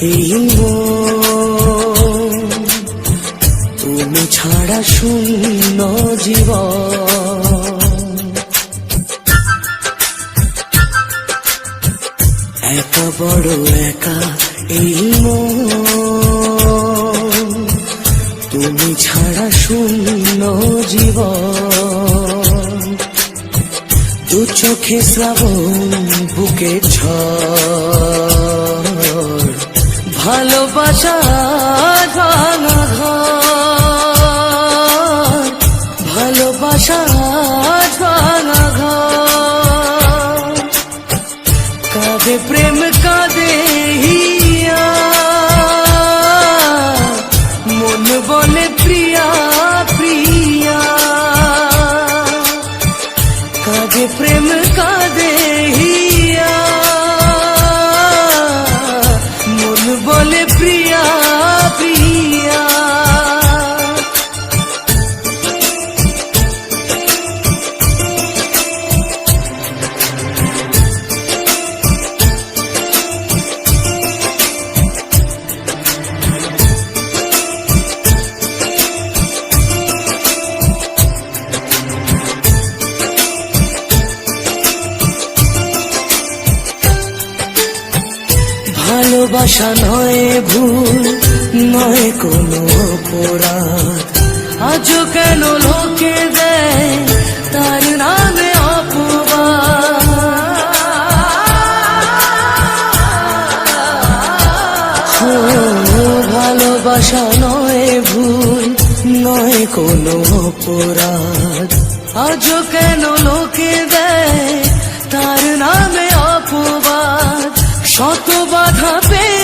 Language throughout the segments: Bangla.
এই মন। তুমি ছাড়া শূন্য জীবন। একা বড় একা এই তুমি ছাড়া শূন্য জীবন। দু চোখে শ্রাবণ বুকে ঝড়, ভালোবাসা ভাঙা ঘর, ভালোবাসা ভাঙা ঘর। প্রেম, কাঁদে হিয়া, মন বলে প্রিয়া প্রিয়া। কাঁদে প্রেম, কাঁদে হিয়া। ভালোবাসা নয় ভুল, নয় কোনো অপরাধ। আজও কেন লোকে দেয় তার নামে ভালোবাসা নয় ভুল, নয় কোনো অপরাধ। আজও কেন লোকে দেয় তার নামে অপবাদ? শত বাধা পেয়ে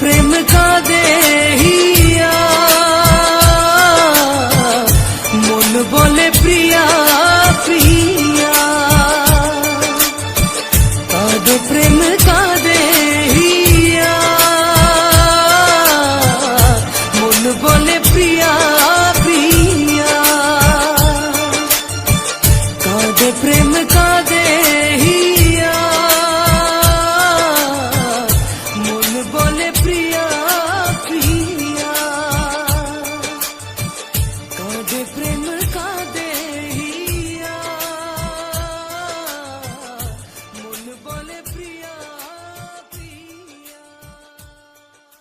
प्रेम का दे मन बोले प्रिया प्रिया। प्रेम का बोले प्रिया